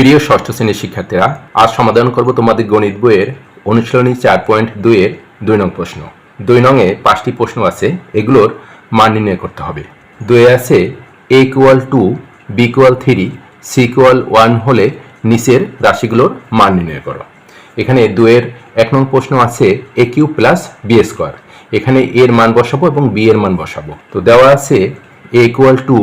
প্রিয় ষষ্ঠ শ্রেণির শিক্ষার্থীরা, আজ সমাধান করব তোমাদের গণিত বইয়ের অনুশীলনী চার পয়েন্ট দুইয়ের দুই নং প্রশ্ন। দুই নংয়ে পাঁচটি প্রশ্ন আছে, এগুলোর মান নির্ণয় করতে হবে। দুয়ে আছে A equal two B equal three C equal one হলে নিচের রাশিগুলোর মান নির্ণয় করো। এখানে দুয়ের এক নং প্রশ্ন আছে A cube plus B square এখানে এর মান বসাবো এবং বি এর মান বসাবো। তো দেওয়া আছে এ ইকুয়াল টু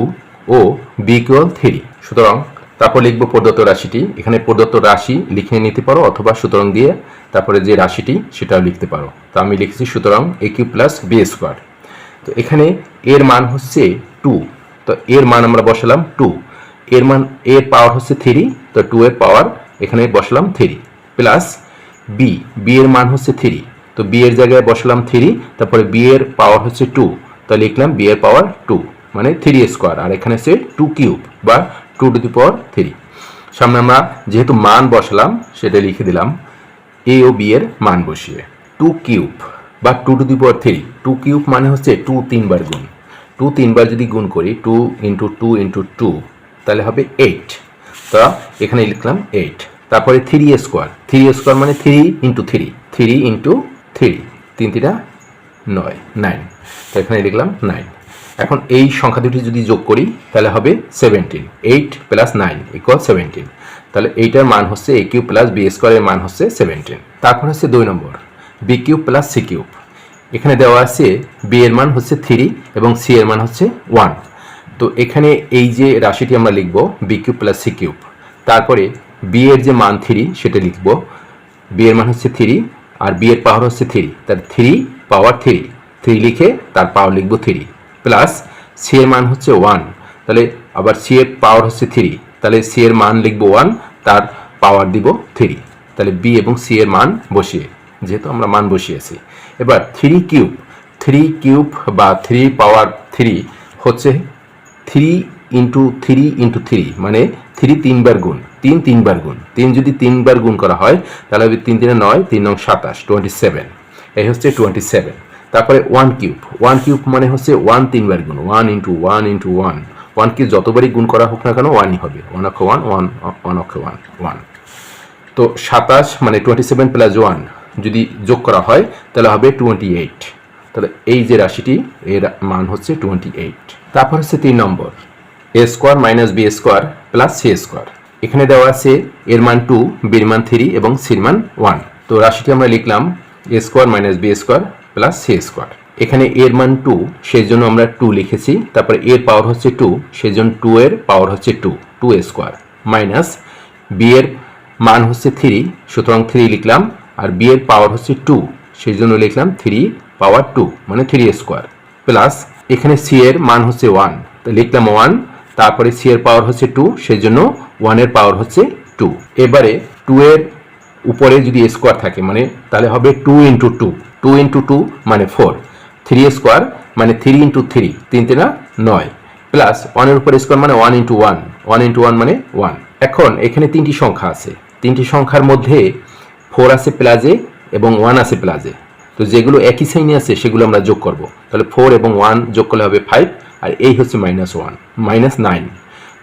ও বি ইকুয়াল থ্রি সুতরাং তারপর লিখব প্রদত্ত রাশিটি। এখানে প্রদত্ত রাশি লিখে নিতে পারো অথবা সুতরাং দিয়ে তারপরে যে রাশিটি সেটাও লিখতে পারো। তো আমি লিখেছি সুতরাং A cube plus B square তো এখানে এর মান হচ্ছে টু তো এর মান আমরা বসালাম টু এর মান, এর পাওয়ার হচ্ছে থ্রি তো টু এর পাওয়ার এখানে বসালাম থ্রি প্লাস বি বি এর মান হচ্ছে থ্রি তো বি এর জায়গায় বসালাম থ্রি তারপরে বি এর পাওয়ার হচ্ছে টু তো লিখলাম বি এর পাওয়ার টু মানে থ্রি স্কোয়ার আর এখানে সে টু কিউব বা two to the power three সামনে আমরা যেহেতু মান বসালাম, সেটা লিখে দিলাম এ ও বি এর মান বসিয়ে। টু কিউব বা two to the power three two cube মানে হচ্ছে টু তিনবার গুণ। টু তিনবার যদি গুণ করি two into two into two তাহলে হবে এইট তা এখানে লিখলাম এইট তারপরে থ্রি স্কোয়ার থ্রি স্কোয়ার মানে three into three three into three তিন তিনটা নয় নাইন তো এখানে লিখলাম নাইন এখন এই সংখ্যা দুটি যদি যোগ করি, তাহলে হবে seventeen eight plus nine equal seventeen তাহলে এইটার মান হচ্ছে এ কিউ প্লাস বি স্কোয়ারের মান হচ্ছে সেভেন্টিন তারপর হচ্ছে দুই নম্বর B cube plus C cube এখানে দেওয়া আছে বি এর মান হচ্ছে থ্রি এবং সি এর মান হচ্ছে ওয়ান তো এখানে এই যে রাশিটি আমরা লিখব B cube plus C cube তারপরে বি এর যে মান থ্রি সেটা লিখব। বি এর মান হচ্ছে থ্রি আর বি এর পাওয়ার হচ্ছে থ্রি তার থ্রি পাওয়ার থ্রি থ্রি লিখে তার পাওয়ার লিখব থ্রি প্লাস সি এর মান হচ্ছে ওয়ান তাহলে আবার সি এর পাওয়ার হচ্ছে থ্রি তাহলে সি এর মান লিখব ওয়ান তার পাওয়ার দিব থ্রি তাহলে বি এবং সি এর মান বসিয়ে, যেহেতু আমরা মান বসিয়েছি এবার থ্রি কিউব থ্রি কিউব বা থ্রি পাওয়ার থ্রি হচ্ছে three into three into three মানে থ্রি তিনবার গুণ, তিন তিনবার গুণ, তিন যদি তিনবার গুণ করা হয়, তাহলে তিন তিনে নয়, তিন নং সাতাশ টোয়েন্টি সেভেন এই হচ্ছে টোয়েন্টি সেভেন তারপরে ওয়ান কিউব ওয়ান কিউব মানে হচ্ছে ওয়ান তিনবার গুণ। One into one into one one cube যতবারই গুণ করা হোক না কেন ওয়ানই হবে। ওয়ান অক্ষ ওয়ান ওয়ান ওয়ান অক্ষ ওয়ান ওয়ান তো সাতাশ মানে টোয়েন্টি সেভেন প্লাস ওয়ান যদি যোগ করা হয়, তাহলে হবে টোয়েন্টি এইট তাহলে এই যে রাশিটি, এর মান হচ্ছে টোয়েন্টি এইট তারপর হচ্ছে তিন নম্বর। A square minus B square plus C square এখানে দেওয়া আছে এর মান টু বির মান থ্রি এবং সির মান ওয়ান তো রাশিটি আমরা লিখলাম A square minus B square plus C square এখানে এর মান টু সেই জন্য আমরা টু লিখেছি। তারপরে এর পাওয়ার হচ্ছে টু সেই টু এর পাওয়ার হচ্ছে two two square minus B এর মান হচ্ছে থ্রি সুতরাং থ্রি লিখলাম, আর বি এর পাওয়ার হচ্ছে টু সেই জন্য লিখলাম থ্রি পাওয়ার টু মানে থ্রি স্কোয়ার প্লাস এখানে সি এর মান হচ্ছে ওয়ান লিখলাম ওয়ান তারপরে সি এর পাওয়ার হচ্ছে টু সেই জন্য ওয়ানের পাওয়ার হচ্ছে টু এবারে টু এর উপরে যদি স্কোয়ার থাকে মানে তাহলে হবে two into two two into two মানে ফোর থ্রি স্কোয়ার মানে থ্রি ইন্টু থ্রি তিন তিনা নয় প্লাস ওয়ানের উপরে স্কোয়ার মানে one into one one into one মানে ওয়ান এখন এখানে তিনটি সংখ্যা আছে, তিনটি সংখ্যার মধ্যে ফোর আছে প্লাজে এবং ওয়ান আছে প্লাজে তো যেগুলো একই শ্রেণি আছে, সেগুলো আমরা যোগ করব। তাহলে ফোর এবং ওয়ান যোগ করলে হবে ফাইভ আর এই হচ্ছে মাইনাস ওয়ান মাইনাস নাইন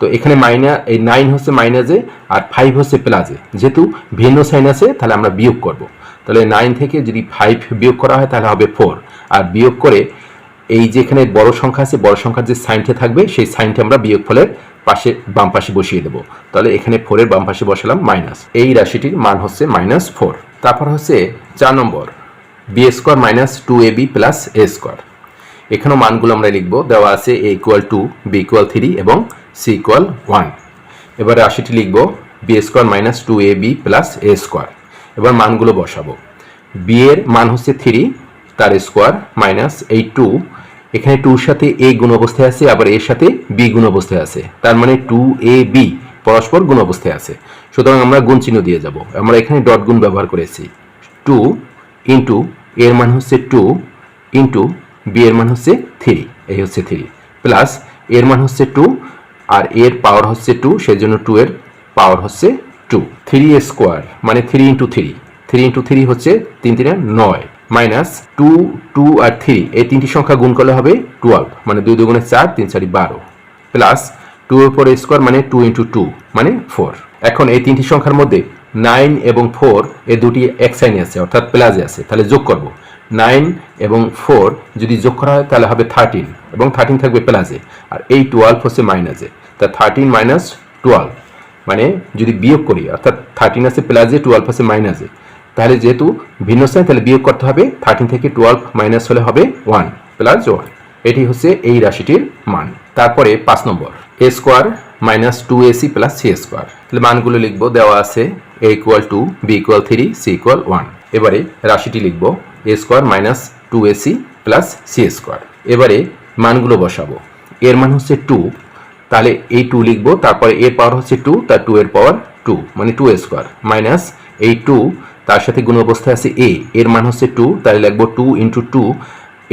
তো এখানে মাইনাস এই নাইন হচ্ছে মাইনাসে আর ফাইভ হচ্ছে প্লাসে যেহেতু ভিন্ন সাইন আছে, তাহলে আমরা বিয়োগ করব। তাহলে নাইন থেকে যদি ফাইভ বিয়োগ করা হয়, তাহলে হবে ফোর আর বিয়োগ করে এই যেখানে বড় সংখ্যা আছে, বড় সংখ্যার যে সাইনটা থাকবে, সেই সাইনটা আমরা বিয়োগ ফলের পাশে, বাম পাশে বসিয়ে দেবো। তাহলে এখানে ফোরের বাম পাশে বসালাম মাইনাস এই রাশিটির মান হচ্ছে মাইনাস ফোর তারপর হচ্ছে চার নম্বর B square minus two A B plus A square এখানেও মানগুলো আমরা লিখব। দেওয়া আছে A equal to B equal three এবং সি ইকুয়াল ওয়ান এবার রাশিটি লিখব B square minus two A B plus A square এবার মানগুলো বসাবো। বি এর মান হচ্ছে থ্রি তার স্কোয়ার মাইনাস এই টু এখানে টুর সাথে এ গুণ অবস্থায় আছে, আবার এর সাথে বি গুণ অবস্থায় আছে। তার মানে টু এ বি পরস্পর গুণ অবস্থায় আছে। সুতরাং আমরা গুণ চিহ্ন দিয়ে যাব। আমরা এখানে ডট গুণ ব্যবহার করেছি। টু ইন্টু এর মান হচ্ছে টু ইন্টু বি এর মান হচ্ছে থ্রি এই হচ্ছে থ্রি প্লাস এর মান হচ্ছে টু আর এর পাওয়ার হচ্ছে টু সেই জন্য টু এর পাওয়ার হচ্ছে টু থ্রি স্কোয়ার মানে three into three three into three হচ্ছে তিন তিনে নয় মাইনাস টু টু আর থ্রি এই তিনটি সংখ্যা গুণ করলে হবে টুয়েলভ মানে দুই দুগুণে চার, তিন চারি বারো প্লাস টু এর পরে স্কোয়ার মানে টু ইন্টু টু মানে ফোর এখন এই তিনটি সংখ্যার মধ্যে নাইন এবং ফোর এ দুটি এক সাইনে আছে, অর্থাৎ প্লাসে আছে, তাহলে যোগ করব। নাইন এবং ফোর যদি যোগ করা হয়, তাহলে হবে থার্টিন এবং থার্টিন থাকবে প্লাসে আর এই টুয়েলভ হচ্ছে মাইনাসে তা থার্টিন মাইনাস টুয়েলভ মানে যদি বিয়োগ করি, অর্থাৎ থার্টিন আছে প্লাসে টুয়েলভ আছে মাইনাসে তাহলে যেহেতু ভিন্ন সাইন তাহলে বিয়োগ করতে হবে থার্টিন থেকে টুয়েলভ মাইনাস হলে হবে ওয়ান প্লাস ওয়ান এটি হচ্ছে এই রাশিটির মান। তারপরে পাঁচ নম্বর A square minus two AC plus C square তাহলে মানগুলো লিখব, দেওয়া আছে A equal to B equal three C equal one এবারে রাশিটি লিখব A square minus two AC plus C square এবারে মানগুলো বসাবো। এর মান হচ্ছে টু তাহলে এই টু লিখব, তারপরে এর পাওয়ার হচ্ছে টু তার টু এর পাওয়ার টু মানে টু স্কোয়ার মাইনাস এই টু তার সাথে গুণ অবস্থায় আছে এ এর মান হচ্ছে টু তাহলে লিখব টু ইন্টু টু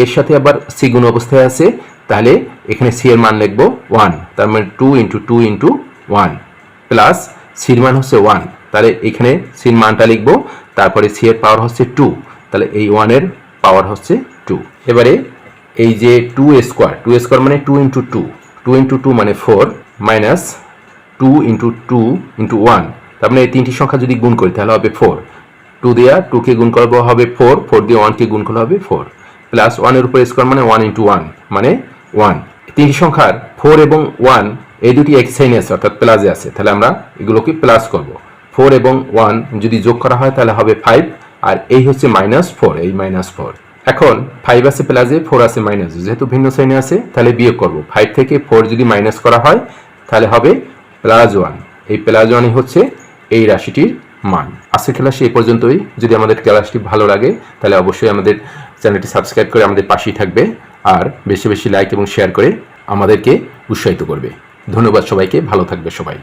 এর সাথে আবার সি গুণ অবস্থায় আছে, তাহলে এখানে সি এর মান লিখব ওয়ান তার মানে two into two into one plus সির মান হচ্ছে ওয়ান তাহলে এখানে সির মানটা লিখব, তারপরে সি এর পাওয়ার হচ্ছে টু তাহলে এই ওয়ানের পাওয়ার হচ্ছে টু এবারে এই যে টু স্কোয়ার টু স্কোয়ার মানে two into two two into two মানে four minus two into two into one তার মানে এই তিনটি সংখ্যা যদি গুণ করি, তাহলে হবে ফোর টু দেওয়া টুকে গুণ করব হবে ফোর ফোর দিয়ে ওয়ানকে গুণ করলে হবে ফোর প্লাস ওয়ানের উপর স্কোয়ার মানে ওয়ান ইন্টু ওয়ান মানে ওয়ান তিনটি সংখ্যার ফোর এবং ওয়ান এই দুটি এক সাইনে আছে, অর্থাৎ প্লাসে আছে। তাহলে আমরা এগুলোকে প্লাস করব। ফোর এবং ওয়ান যদি যোগ করা হয়, তাহলে হবে ফাইভ আর এই হচ্ছে মাইনাস ফোর এই মাইনাস ফোর এখন ফাইভ আছে প্লাসে ফোর আছে মাইনাসে যেহেতু ভিন্ন সাইনে আছে, তাহলে বিয়োগ করব। ফাইভ থেকে ফোর যদি মাইনাস করা হয়, তাহলে হবে প্লাস ওয়ান এই প্লাস ওয়ানই হচ্ছে এই রাশিটির মান। আজকের ক্লাসে এই পর্যন্তই। যদি আমাদের ক্লাসটি ভালো লাগে, তাহলে অবশ্যই আমাদের চ্যানেলটি সাবস্ক্রাইব করে আমাদের পাশেই থাকবে আর বেশি বেশি লাইক এবং শেয়ার করে আমাদেরকে উৎসাহিত করবে। ধন্যবাদ সবাইকে। ভালো থাকবে সবাই।